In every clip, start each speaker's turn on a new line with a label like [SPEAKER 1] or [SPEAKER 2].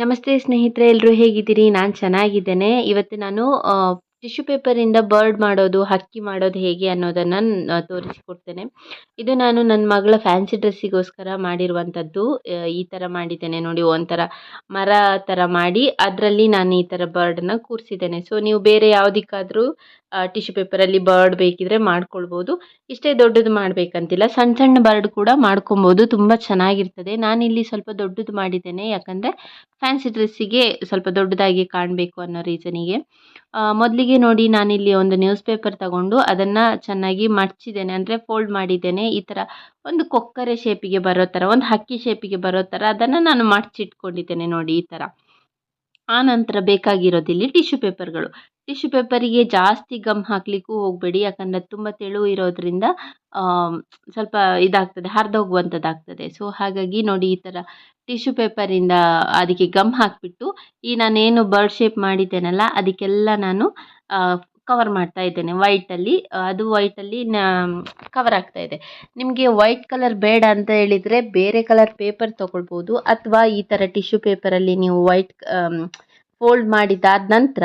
[SPEAKER 1] ನಮಸ್ತೆ ಸ್ನೇಹಿತರೆ ಎಲ್ಲರೂ ಹೇಗಿದ್ದೀರಿ? ನಾನು ಚೆನ್ನಾಗಿದ್ದೇನೆ. ಇವತ್ತು ನಾನು ಟಿಶ್ಯೂ ಪೇಪರಿಂದ ಬರ್ಡ್ ಮಾಡೋದು, ಹಕ್ಕಿ ಮಾಡೋದು ಹೇಗೆ ಅನ್ನೋದನ್ನು ತೋರಿಸಿಕೊಡ್ತೇನೆ. ಇದು ನಾನು ನನ್ನ ಮಗಳ ಫ್ಯಾನ್ಸಿ ಡ್ರೆಸ್ಸಿಗೋಸ್ಕರ ಮಾಡಿರುವಂಥದ್ದು ಈ ಥರ ಮಾಡಿದ್ದೇನೆ ನೋಡಿ, ಒಂಥರ ಮರ ಥರ ಮಾಡಿ ಅದರಲ್ಲಿ ನಾನು ಈ ಥರ ಬರ್ಡನ್ನು ಕೂರಿಸಿದ್ದೇನೆ. ಸೊ ನೀವು ಬೇರೆ ಯಾವುದಕ್ಕಾದರೂ ಟಿಶ್ಯೂ ಪೇಪರಲ್ಲಿ ಬರ್ಡ್ ಬೇಕಿದ್ರೆ ಮಾಡ್ಕೊಳ್ಬೋದು. ಇಷ್ಟೇ ದೊಡ್ಡದು ಮಾಡಬೇಕಂತಿಲ್ಲ ಸಣ್ಣ ಸಣ್ಣ ಬರ್ಡ್ ಕೂಡ ಮಾಡ್ಕೊಬೋದು ತುಂಬ ಚೆನ್ನಾಗಿರ್ತದೆ. ನಾನಿಲ್ಲಿ ಸ್ವಲ್ಪ ದೊಡ್ಡದು ಮಾಡಿದ್ದೇನೆ, ಯಾಕಂದರೆ ಫ್ಯಾನ್ಸಿ ಡ್ರೆಸ್ಸಿಗೆ ಸ್ವಲ್ಪ ದೊಡ್ಡದಾಗಿ ಕಾಣಬೇಕು ಅನ್ನೋ ರೀಸನಿಗೆ ಮೊದಲಿಗೆ ನೋಡಿ ನಾನಿಲ್ಲಿ ಒಂದು ನ್ಯೂಸ್ ಪೇಪರ್ ತಗೊಂಡು ಅದನ್ನು ಚೆನ್ನಾಗಿ ಮಡಚಿದ್ದೇನೆ. ಅಂದರೆ ಫೋಲ್ಡ್ ಮಾಡಿದ್ದೇನೆ. ಈ ಥರ ಒಂದು ಕೊಕ್ಕರೆ ಶೇಪಿಗೆ ಬರೋ ಥರ ಒಂದು ಹಕ್ಕಿ ಶೇಪಿಗೆ ಬರೋ ಥರ ಅದನ್ನು ನಾನು ಮಡಚಿಟ್ಕೊಂಡಿದ್ದೇನೆ ನೋಡಿ ಈ ಥರ ಆ ನಂತರ ಬೇಕಾಗಿರೋದಿಲ್ಲಿ ಟಿಶ್ಯೂ ಪೇಪರ್ಗಳು ಟಿಶ್ಯೂ ಪೇಪರಿಗೆ ಜಾಸ್ತಿ ಗಮ್ ಹಾಕಲಿಕ್ಕೂ ಹೋಗಬೇಡಿ. ಯಾಕಂದರೆ ತುಂಬ ತೆಳು ಇರೋದ್ರಿಂದ ಸ್ವಲ್ಪ ಇದಾಗ್ತದೆ ಹರಿದೋಗುವಂಥದ್ದಾಗ್ತದೆ ಸೊ ಹಾಗಾಗಿ ನೋಡಿ ಈ ಥರ ಟಿಶ್ಯೂ ಪೇಪರಿಂದ ಅದಕ್ಕೆ ಗಮ್ ಹಾಕಿಬಿಟ್ಟು ಈ ನಾನೇನು ಬರ್ಡ್ ಶೇಪ್ ಮಾಡಿದ್ದೇನಲ್ಲ, ಅದಕ್ಕೆಲ್ಲ ನಾನು ಕವರ್ ಮಾಡ್ತಾ ಇದ್ದೇನೆ ವೈಟಲ್ಲಿ ಅದು ವೈಟಲ್ಲಿ ನ ಕವರ್ ಆಗ್ತಾ ಇದೆ. ನಿಮಗೆ ವೈಟ್ ಕಲರ್ ಬೇಡ ಅಂತ ಹೇಳಿದರೆ ಬೇರೆ ಕಲರ್ ಪೇಪರ್ ತೊಗೊಳ್ಬೋದು ಅಥವಾ ಈ ಥರ ಟಿಶ್ಯೂ ಪೇಪರಲ್ಲಿ ನೀವು ವೈಟ್ ಫೋಲ್ಡ್ ಮಾಡಿದ್ದಾದ ನಂತರ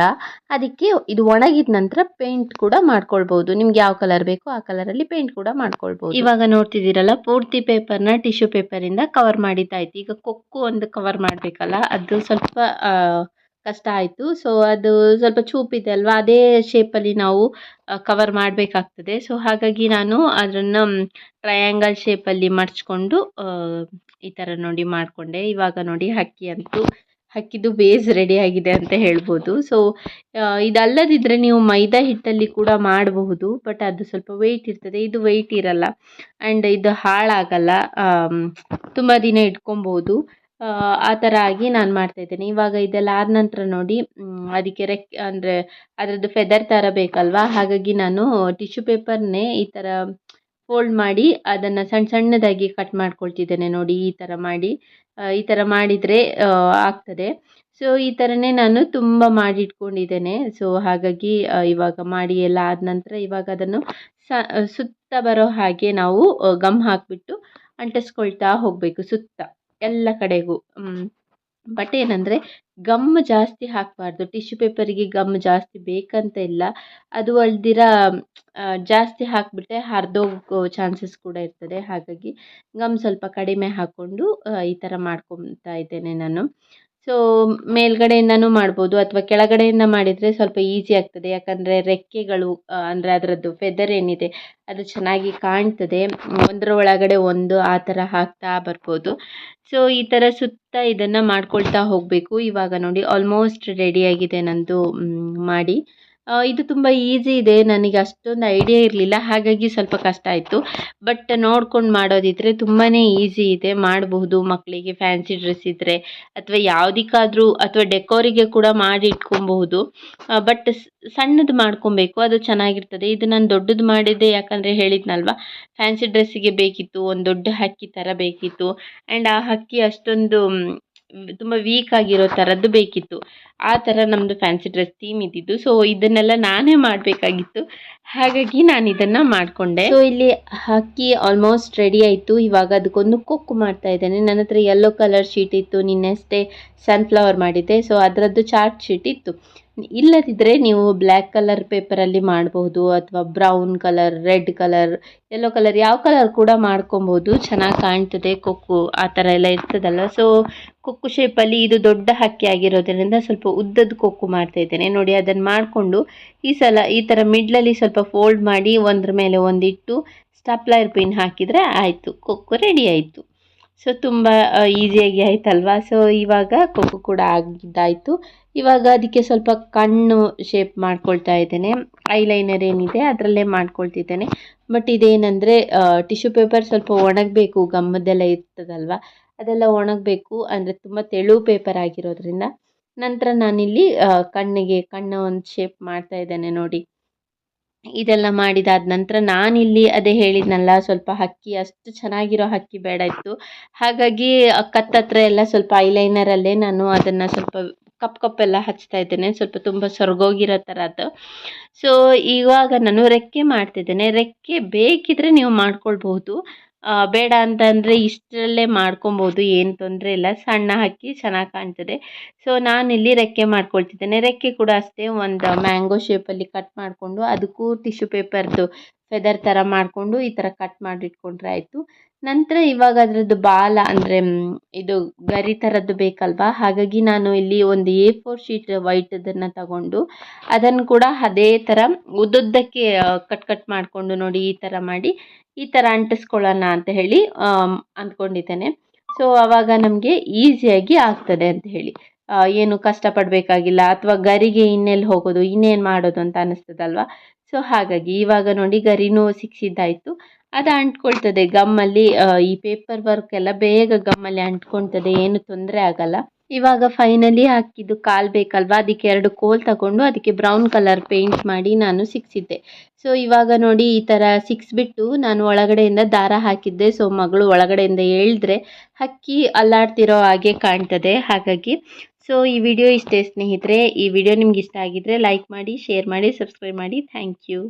[SPEAKER 1] ಅದಕ್ಕೆ ಇದು ಒಣಗಿದ ನಂತರ ಪೇಂಟ್ ಕೂಡ ಮಾಡ್ಕೊಳ್ಬೋದು. ನಿಮ್ಗೆ ಯಾವ ಕಲರ್ ಬೇಕೋ ಆ ಕಲರಲ್ಲಿ ಪೇಂಟ್ ಕೂಡ ಮಾಡ್ಕೊಳ್ಬೋದು. ಇವಾಗ ನೋಡ್ತಿದ್ದೀರಲ್ಲ, ಪೂರ್ತಿ ಪೇಪರ್ನ ಟಿಶ್ಯೂ ಪೇಪರಿಂದ ಕವರ್ ಮಾಡಿದ್ದಾಯ್ತು. ಈಗ ಕೊಕ್ಕು ಒಂದು ಕವರ್ ಮಾಡಬೇಕಲ್ಲ, ಅದು ಸ್ವಲ್ಪ ಕಷ್ಟ ಆಯಿತು. ಸೊ ಅದು ಸ್ವಲ್ಪ ಚೂಪಿದೆ ಅಲ್ವಾ? ಅದೇ ಶೇಪಲ್ಲಿ ನಾವು ಕವರ್ ಮಾಡಬೇಕಾಗ್ತದೆ. ಸೊ ಹಾಗಾಗಿ ನಾನು ಅದನ್ನು ಟ್ರಯಾಂಗಲ್ ಶೇಪಲ್ಲಿ ಮಡಚ್ಕೊಂಡು ಈ ಥರ ನೋಡಿ ಮಾಡಿಕೊಂಡೆ. ಇವಾಗ ನೋಡಿ ಹಕ್ಕಿ ಅಂತೂ, ಹಕ್ಕಿದು ಬೇಸ್ ರೆಡಿ ಆಗಿದೆ ಅಂತ ಹೇಳ್ಬೋದು. ಸೊ ಇದಲ್ಲದಿದ್ದರೆ ನೀವು ಮೈದಾ ಹಿಟ್ಟಲ್ಲಿ ಕೂಡ ಮಾಡಬಹುದು ಬಟ್ ಅದು ಸ್ವಲ್ಪ ವೆಯ್ಟ್ ಇರ್ತದೆ. ಇದು ವೆಯ್ಟ್ ಇರಲ್ಲ. ಆ್ಯಂಡ್ ಇದು ಹಾಳಾಗಲ್ಲ. ತುಂಬ ದಿನ ಇಟ್ಕೊಬೋದು. ಆ ಥರ ಆಗಿ ನಾನು ಮಾಡ್ತಾಯಿದ್ದೇನೆ ಇವಾಗ ಇದೆಲ್ಲ ಆದ ನಂತರ ನೋಡಿ ಅದಕ್ಕೆ ರೆಕ್, ಅಂದರೆ ಅದರದ್ದು ಫೆದರ್ ಥರ ಬೇಕಲ್ವಾ? ಹಾಗಾಗಿ ನಾನು ಟಿಶ್ಯೂ ಪೇಪರ್ನೇ ಈ ಥರ ಫೋಲ್ಡ್ ಮಾಡಿ ಅದನ್ನು ಸಣ್ಣ ಸಣ್ಣದಾಗಿ ಕಟ್ ಮಾಡ್ಕೊಳ್ತಿದ್ದೇನೆ ನೋಡಿ ಈ ಥರ ಮಾಡಿ. ಈ ಥರ ಮಾಡಿದರೆ ಆಗ್ತದೆ. ಸೊ ಈ ಥರನೇ ನಾನು ತುಂಬ ಮಾಡಿಟ್ಕೊಂಡಿದ್ದೇನೆ. ಸೊ ಹಾಗಾಗಿ ಇವಾಗ ಮಾಡಿ ಎಲ್ಲ ಆದ ನಂತರ ಇವಾಗ ಅದನ್ನು ಸುತ್ತ ಬರೋ ಹಾಗೆ ನಾವು ಗಮ್ ಹಾಕಿಬಿಟ್ಟು ಅಂಟಿಸ್ಕೊಳ್ತಾ ಹೋಗಬೇಕು ಸುತ್ತ. ಎಲ್ಲ ಕಡೆಗೂ. ಬಟ್ ಏನಂದರೆ ಗಮ್ ಜಾಸ್ತಿ ಹಾಕಬಾರ್ದು. ಟಿಶ್ಯೂ ಪೇಪರಿಗೆ ಗಮ್ ಜಾಸ್ತಿ ಬೇಕಂತ ಇಲ್ಲ. ಅದು ಅಲ್ದಿರ ಜಾಸ್ತಿ ಹಾಕಿಬಿಟ್ರೆ ಹರಿದೋಗೋ ಚಾನ್ಸಸ್ ಕೂಡ ಇರ್ತದೆ. ಹಾಗಾಗಿ ಗಮ್ ಸ್ವಲ್ಪ ಕಡಿಮೆ ಹಾಕ್ಕೊಂಡು ಈ ಥರ ಮಾಡ್ಕೊತಾ ಇದ್ದೇನೆ ನಾನು. ಸೊ ಮೇಲುಗಡೆಯಿಂದನೂ ಮಾಡ್ಬೋದು ಅಥವಾ ಕೆಳಗಡೆಯಿಂದ ಮಾಡಿದರೆ ಸ್ವಲ್ಪ ಈಸಿ ಆಗ್ತದೆ. ಯಾಕಂದರೆ ರೆಕ್ಕೆಗಳು ಅಂದರೆ ಅದರದ್ದು ಫೆದರ್ ಏನಿದೆ, ಅದು ಚೆನ್ನಾಗಿ ಕಾಣ್ತದೆ. ಒಂದರ ಒಳಗಡೆ ಒಂದು ಆ ಥರ ಹಾಕ್ತಾ ಬರ್ಬೋದು. ಸೊ ಈ ಥರ ಸುತ್ತ ಇದನ್ನು ಮಾಡ್ಕೊಳ್ತಾ ಹೋಗಬೇಕು. ಇವಾಗ ನೋಡಿ ಆಲ್ಮೋಸ್ಟ್ ರೆಡಿಯಾಗಿದೆ ನಂದು ಮಾಡಿ. ಇದು ತುಂಬ ಈಸಿ ಇದೆ. ನನಗೆ ಅಷ್ಟೊಂದು ಐಡಿಯಾ ಇರಲಿಲ್ಲ. ಹಾಗಾಗಿ ಸ್ವಲ್ಪ ಕಷ್ಟ ಆಯಿತು. ಬಟ್ ನೋಡ್ಕೊಂಡು ಮಾಡೋದಿದ್ರೆ ತುಂಬಾ ಈಸಿ ಇದೆ. ಮಾಡಬಹುದು. ಮಕ್ಕಳಿಗೆ ಫ್ಯಾನ್ಸಿ ಡ್ರೆಸ್ ಇದ್ದರೆ ಅಥವಾ ಯಾವುದಕ್ಕಾದ್ರೂ ಅಥವಾ ಡೆಕೋರಿಗೆ ಕೂಡ ಮಾಡಿ ಇಟ್ಕೊಬಹುದು. ಬಟ್ ಸಣ್ಣದು ಮಾಡ್ಕೊಬೇಕು. ಅದು ಚೆನ್ನಾಗಿರ್ತದೆ. ಇದು ನಾನು ದೊಡ್ಡದು ಮಾಡಿದ್ದೆ ಯಾಕಂದರೆ ಹೇಳಿದ್ನಲ್ವ? ಫ್ಯಾನ್ಸಿ ಡ್ರೆಸ್ಸಿಗೆ ಬೇಕಿತ್ತು. ಒಂದು ದೊಡ್ಡ ಹಕ್ಕಿ ಥರ ಬೇಕಿತ್ತು. ಆ್ಯಂಡ್ ಆ ಹಕ್ಕಿ ಅಷ್ಟೊಂದು ತುಂಬ ವೀಕ್ ಆಗಿರೋ ಥರದ್ದು ಬೇಕಿತ್ತು. ಆ ಥರ ನಮ್ಮದು ಫ್ಯಾನ್ಸಿ ಡ್ರೆಸ್ ಥೀಮ್ ಇದ್ದಿದ್ದು. ಸೊ ಇದನ್ನೆಲ್ಲ ನಾನೇ ಮಾಡಬೇಕಾಗಿತ್ತು. ಹಾಗಾಗಿ ನಾನು ಇದನ್ನು ಮಾಡಿಕೊಂಡೆ. ಸೊ ಇಲ್ಲಿ ಹಾಕಿ ಆಲ್ಮೋಸ್ಟ್ ರೆಡಿ ಆಯಿತು. ಇವಾಗ ಅದಕ್ಕೊಂದು ಕೊಕ್ಕು ಮಾಡ್ತಾ ಇದ್ದೇನೆ. ನನ್ನ ಹತ್ರ ಯೆಲ್ಲೋ ಕಲರ್ ಶೀಟ್ ಇತ್ತು. ನಿನ್ನೆಷ್ಟೇ ಸನ್ಫ್ಲವರ್ ಮಾಡಿದ್ದೆ. ಸೊ ಅದರದ್ದು ಚಾರ್ಟ್ ಶೀಟ್ ಇತ್ತು. ಇಲ್ಲದಿದ್ದರೆ ನೀವು ಬ್ಲ್ಯಾಕ್ ಕಲರ್ ಪೇಪರಲ್ಲಿ ಮಾಡಬಹುದು ಅಥವಾ brown colour red colour yellow colour ಯಾವ ಕಲರ್ ಕೂಡ ಮಾಡ್ಕೊಬೋದು ಚೆನ್ನಾಗಿ ಕಾಣ್ತದೆ ಕೊಕ್ಕು ಆ ಥರ ಎಲ್ಲ ಇರ್ತದಲ್ಲ. ಸೊ ಕೊಕ್ಕು ಶೇಪಲ್ಲಿ ಇದು ದೊಡ್ಡ ಹಕ್ಕಿ ಆಗಿರೋದ್ರಿಂದ ಸ್ವಲ್ಪ ಉದ್ದದ ಕೊಕ್ಕು ಮಾಡ್ತಾ ಇದ್ದೇನೆ. ನೋಡಿ, ಅದನ್ನು ಮಾಡಿಕೊಂಡು ಈ ಸಲ ಈ ಥರ ಮಿಡ್ಲಲ್ಲಿ ಸ್ವಲ್ಪ ಫೋಲ್ಡ್ ಮಾಡಿ ಒಂದ್ರ ಮೇಲೆ ಒಂದಿಟ್ಟು ಸ್ಟಪ್ಲೈರ್ ಪಿನ್ ಹಾಕಿದರೆ ಆಯಿತು. ಕೊಕ್ಕು ರೆಡಿ ಆಯಿತು. ಸೊ ತುಂಬ ಈಸಿಯಾಗಿ ಆಯ್ತಲ್ವಾ? ಸೊ ಇವಾಗ ಕೊಕ್ಕು ಕೂಡ ಆಗಿದ್ದಾಯಿತು. ಇವಾಗ ಅದಕ್ಕೆ ಸ್ವಲ್ಪ ಕಣ್ಣು ಶೇಪ್ ಮಾಡ್ಕೊಳ್ತಾ ಇದ್ದೇನೆ. ಐಲೈನರ್ ಏನಿದೆ ಅದರಲ್ಲೇ ಮಾಡ್ಕೊಳ್ತಿದ್ದೇನೆ. ಬಟ್ ಇದೇನೆಂದರೆ ಟಿಶ್ಯೂ ಪೇಪರ್ ಸ್ವಲ್ಪ ಒಣಗಬೇಕು ಗಮ್ಮದೆಲ್ಲ ಇರ್ತದಲ್ವ? ಅದೆಲ್ಲ ಒಣಗಬೇಕು, ಅಂದರೆ ತುಂಬ ತೆಳು ಪೇಪರ್ ಆಗಿರೋದ್ರಿಂದ. ನಂತರ ನಾನಿಲ್ಲಿ ಕಣ್ಣಿಗೆ, ಕಣ್ಣು ಒಂದು ಶೇಪ್ ಮಾಡ್ತಾ ಇದ್ದೇನೆ ನೋಡಿ. ಇದೆಲ್ಲ ಮಾಡಿದಾದ ನಂತರ ನಾನಿಲ್ಲಿ ಅದೇ ಹೇಳಿದ್ನಲ್ಲ, ಸ್ವಲ್ಪ ಹಕ್ಕಿ, ಅಷ್ಟು ಚೆನ್ನಾಗಿರೋ ಹಕ್ಕಿ ಬೇಡ ಇತ್ತು. ಹಾಗಾಗಿ ಕತ್ತತ್ರ ಎಲ್ಲ ಸ್ವಲ್ಪ ಐಲೈನರಲ್ಲೇ ನಾನು ಅದನ್ನು ಸ್ವಲ್ಪ ಕಪ್ ಕಪ್ಪೆಲ್ಲ ಹಚ್ತಾ ಇದ್ದೇನೆ. ಸ್ವಲ್ಪ ತುಂಬ ಸೊರಗೋಗಿರೋ ಥರದ್ದು ಸೊ ಇವಾಗ ನಾನು ರೆಕ್ಕೆ ಮಾಡ್ತಿದ್ದೇನೆ. ರೆಕ್ಕೆ ಬೇಕಿದ್ರೆ ನೀವು ಮಾಡ್ಕೊಳ್ಬಹುದು. ಬೇಡ ಅಂತಂದರೆ ಇಷ್ಟರಲ್ಲೇ ಮಾಡ್ಕೊಬೋದು, ಏನು ತೊಂದರೆ ಇಲ್ಲ. ಸಣ್ಣ ಹಾಕಿ ಚೆನ್ನಾಗಿ ಕಾಣ್ತದೆ. ಸೊ ನಾನಿಲ್ಲಿ ರೆಕ್ಕೆ ಮಾಡ್ಕೊಳ್ತಿದ್ದೇನೆ. ರೆಕ್ಕೆ ಕೂಡ ಅಷ್ಟೇ ಒಂದು ಮ್ಯಾಂಗೋ ಶೇಪಲ್ಲಿ ಕಟ್ ಮಾಡಿಕೊಂಡು, ಅದಕ್ಕೂ ಟಿಶ್ಯೂ ಪೇಪರ್ದು ಫೆದರ್ ಥರ ಮಾಡಿಕೊಂಡು ಈ ಥರ ಕಟ್ ಮಾಡಿಟ್ಕೊಂಡ್ರೆ ಆಯಿತು. ನಂತರ ಇವಾಗ ಅದರದ್ದು ಬಾಲ ಅಂದರೆ ಇದು ಗರಿ ಥರದ್ದು ಬೇಕಲ್ವಾ? ಹಾಗಾಗಿ ನಾನು ಇಲ್ಲಿ ಒಂದು ಎ ಫೋರ್ ಶೀಟ್ ವೈಟದನ್ನು ತಗೊಂಡು ಅದನ್ನು ಕೂಡ ಅದೇ ಥರ ಉದ್ದುದ್ದಕ್ಕೆ ಕಟ್ ಕಟ್ ಮಾಡಿಕೊಂಡು ನೋಡಿ ಈ ಥರ ಮಾಡಿ, ಈ ಥರ ಅಂಟಿಸ್ಕೊಳ್ಳೋಣ ಅಂತ ಹೇಳಿ ಅಂದ್ಕೊಂಡಿದ್ದೇನೆ. ಸೊ ಆವಾಗ ನಮಗೆ ಈಸಿಯಾಗಿ ಆಗ್ತದೆ ಅಂತ ಹೇಳಿ. ಏನು ಕಷ್ಟಪಡಬೇಕಾಗಿಲ್ಲ ಅಥವಾ ಗರಿಗೆ ಇನ್ನೆಲ್ಲಿ ಹೋಗೋದು, ಇನ್ನೇನು ಮಾಡೋದು ಅಂತ ಅನ್ನಿಸ್ತದಲ್ವಾ ಸೊ ಹಾಗಾಗಿ ಇವಾಗ ನೋಡಿ ಗರಿನೂ ಸಿಕ್ಸಿದ್ದಾಯಿತು. ಅದು ಅಂಟ್ಕೊಳ್ತದೆ. ಗಮ್ಮಲ್ಲಿ ಈ ಪೇಪರ್ ವರ್ಕ್ ಎಲ್ಲ ಬೇಗ ಗಮ್ಮಲ್ಲಿ ಅಂಟ್ಕೊಳ್ತದೆ. ಏನು ತೊಂದರೆ ಆಗಲ್ಲ. ಇವಾಗ ಫೈನಲಿ ಹಾಕಿದ್ದು ಕಾಲು ಬೇಕಲ್ವಾ? ಅದಕ್ಕೆ ಎರಡು ಕೋಲ್ ತಗೊಂಡು ಅದಕ್ಕೆ ಬ್ರೌನ್ ಕಲರ್ ಪೇಂಟ್ ಮಾಡಿ ನಾನು ಸಿಕ್ಸಿದ್ದೆ. ಸೊ ಇವಾಗ ನೋಡಿ ಈ ಥರ ಸಿಕ್ಸ್ಬಿಟ್ಟು ನಾನು ಒಳಗಡೆಯಿಂದ ದಾರ ಹಾಕಿದ್ದೆ. ಸೊ ಮಗಳು ಒಳಗಡೆಯಿಂದ ಹೇಳಿದ್ರೆ ಹಕ್ಕಿ ಅಲ್ಲಾಡ್ತಿರೋ ಹಾಗೆ ಕಾಣ್ತದೆ. ಹಾಗಾಗಿ ಸೊ ಈ ವಿಡಿಯೋ ಇಷ್ಟೇ ಸ್ನೇಹಿತರೆ. ಈ ವಿಡಿಯೋ ನಿಮ್ಗೆ ಇಷ್ಟ ಆಗಿದ್ರೆ ಲೈಕ್ ಮಾಡಿ ಶೇರ್ ಮಾಡಿ ಸಬ್ಸ್ಕ್ರೈಬ್ ಮಾಡಿ. Thank you